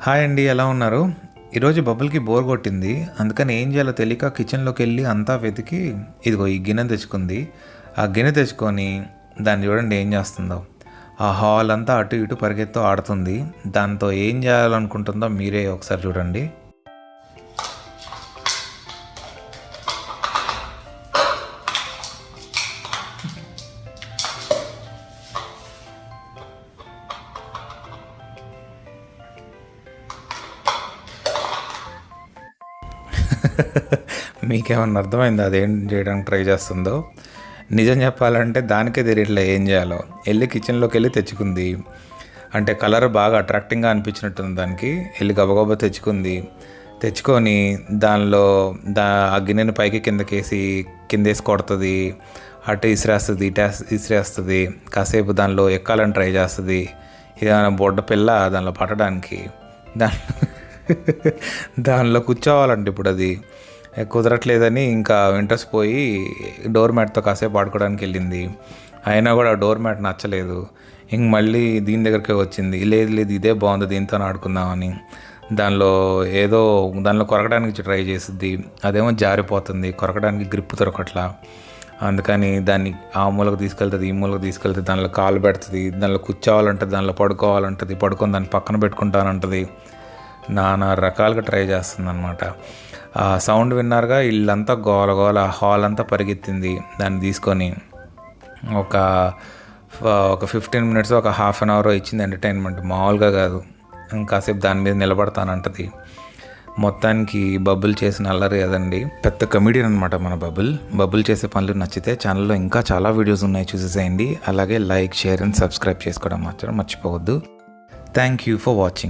Hi అండి ఎలా ఉన్నారు? ఈరోజు బబుల్కి బోర్ కొట్టింది. అందుకని ఏం చేయాలో తెలియక కిచెన్లోకి వెళ్ళి అంతా వెతికి ఇదిగో ఈ గిన్నె తెచ్చుకుంది. ఆ గిన్నె తెచ్చుకొని దాన్ని చూడండి ఏం చేస్తుందో. ఆ హాల్ అంతా అటు ఇటు పరిగెత్తు ఆడుతుంది. దాంతో ఏం చేయాలనుకుంటుందో మీరే ఒకసారి చూడండి. మీకేమన్నా అర్థమైంది? అదేం చేయడానికి ట్రై చేస్తుందో? నిజం చెప్పాలంటే దానికే తెలియట్లే ఏం చేయాలో. వెళ్ళి కిచెన్లోకి వెళ్ళి తెచ్చుకుంది. అంటే కలర్ బాగా అట్రాక్టింగ్గా అనిపించినట్టుంది దానికి. వెళ్ళి గబగబా తెచ్చుకుంది. తెచ్చుకొని దానిలో దా ఆ గిన్నెని పైకి కిందకేసి కిందేసి కొడుతుంది. అటు ఇసిరేస్తుంది ఇటు ఇసిరేస్తుంది. కాసేపు దానిలో ఎక్కాలని ట్రై చేస్తుంది. ఇదేమైనా బొడ్డ పిల్ల దానిలో పట్టడానికి. దాని దానిలో కూర్చోవాలండి ఇప్పుడు అది కుదరట్లేదని ఇంకా ఇంట్రెస్ట్ పోయి డోర్ మ్యాట్తో కాసేపు ఆడుకోవడానికి వెళ్ళింది. అయినా కూడా ఆ డోర్ మ్యాట్ నచ్చలేదు. ఇంక మళ్ళీ దీని దగ్గరికే వచ్చింది. లేదు లేదు ఇదే బాగుంది దీంతో ఆడుకుందామని. దానిలో ఏదో దానిలో కొరకడానికి ట్రై చేస్తుంది అదేమో జారిపోతుంది కొరకడానికి గ్రిప్ దొరకట్లా. అందుకని దాన్ని ఆ మూలకు తీసుకెళ్తుంది ఈ మూలకు తీసుకెళ్తుంది దానిలో కాలు పెడుతుంది దానిలో కూర్చోవాలంటుంది దానిలో పడుకోవాలంటుంది పడుకొని దాన్ని పక్కన పెట్టుకుంటానంటుంది. నానా రకాలుగా ట్రై చేస్తుందన్నమాట. ఆ సౌండ్ విన్నారుగా ఇల్లంతా గోల గోల హాల్ అంతా పరిగెత్తింది. దాన్ని తీసుకొని ఒక ఒక ఫిఫ్టీన్ మినిట్స్ ఒక హాఫ్ అన్ అవర్ ఇచ్చింది ఎంటర్టైన్మెంట్. మామూలుగా కాదు. ఇంకాసేపు దాని మీద నిలబడతానంటది. మొత్తానికి బబుల్ చేసిన అల్లరి కదండి. పెద్ద కమెడియన్ అనమాట మన బబుల్. బబుల్ చేసే పనులు నచ్చితే ఛానల్లో ఇంకా చాలా వీడియోస్ ఉన్నాయి చూసేసేయండి. అలాగే లైక్ షేర్ అండ్ సబ్స్క్రైబ్ చేసుకోవడం మాత్రం మర్చిపోవద్దు. Thank you for watching.